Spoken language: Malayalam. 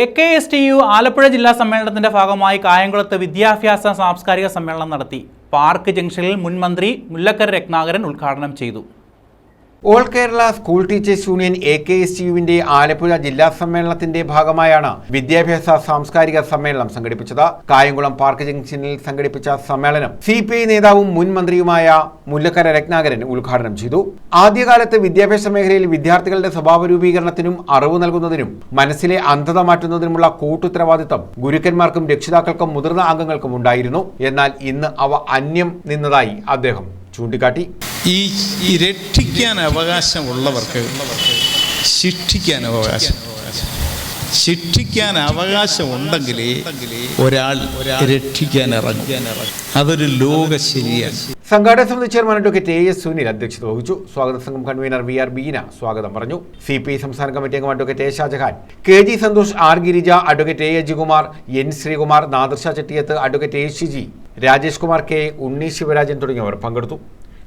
A K S T U Alappuzha ജില്ലാ സമ്മേളനത്തിന്റെ ഭാഗമായി കായംകുളത്ത് വിദ്യാഭ്യാസ സാംസ്കാരിക സമ്മേളനം നടത്തി. പാർക്ക് ജംഗ്ഷനിൽ മുൻ മന്ത്രി മുല്ലക്കര രത്നാകരൻ ഉദ്ഘാടനം ചെയ്തു. All Kerala school teachers union A K S യുവിന്റെ Alappuzha ജില്ലാ സമ്മേളനത്തിന്റെ ഭാഗമായാണ് വിദ്യാഭ്യാസ സാംസ്കാരിക സമ്മേളനം സംഘടിപ്പിച്ചത്. കായംകുളം പാർക്ക് ജംഗ്ഷനിൽ സംഘടിപ്പിച്ച സമ്മേളനം സി പി ഐ നേതാവും മുൻ മന്ത്രിയുമായ മുല്ലക്കര രത്നാകരൻ ഉദ്ഘാടനം ചെയ്തു. ആദ്യകാലത്ത് വിദ്യാഭ്യാസ മേഖലയിൽ വിദ്യാർത്ഥികളുടെ സ്വഭാവ രൂപീകരണത്തിനും അറിവ് നൽകുന്നതിനും മനസ്സിലെ അന്ധത മാറ്റുന്നതിനുമുള്ള കൂട്ടുത്തരവാദിത്തം ഗുരുക്കന്മാർക്കും രക്ഷിതാക്കൾക്കും മുതിർന്ന അംഗങ്ങൾക്കും ഉണ്ടായിരുന്നു. എന്നാൽ ഇന്ന് അവ അന്യം നിന്നതായി അദ്ദേഹം ചൂണ്ടിക്കാട്ടി. ഈ രക്ഷിക്കാൻ അവകാശമുള്ളവർക്ക് ശിക്ഷിക്കാൻ അവകാശം. ശിക്ഷിക്കാൻ അവകാശം ഉണ്ടെങ്കിൽ ഒരാൾ രക്ഷിക്കാൻ ഇറങ്ങും. അതൊരു ലോക ശരിയാണ്. സംഘാടക സമിതി chairman advocate A S Sunil അധ്യക്ഷത വഹിച്ചു. സ്വാഗത സംഘം കൺവീനർ വി ആർ ബീന സ്വാഗതം പറഞ്ഞു. സി പി ഐ സംസ്ഥാന കമ്മിറ്റി അംഗം advocate A Shajahan K G Santhosh R Girija advocate A Ajikumar N Sreekumar Nadarsha Chettiyath advocate A Shiji Rajesh Kumar K Unni Sivarajan തുടങ്ങിയവർ പങ്കെടുത്തു.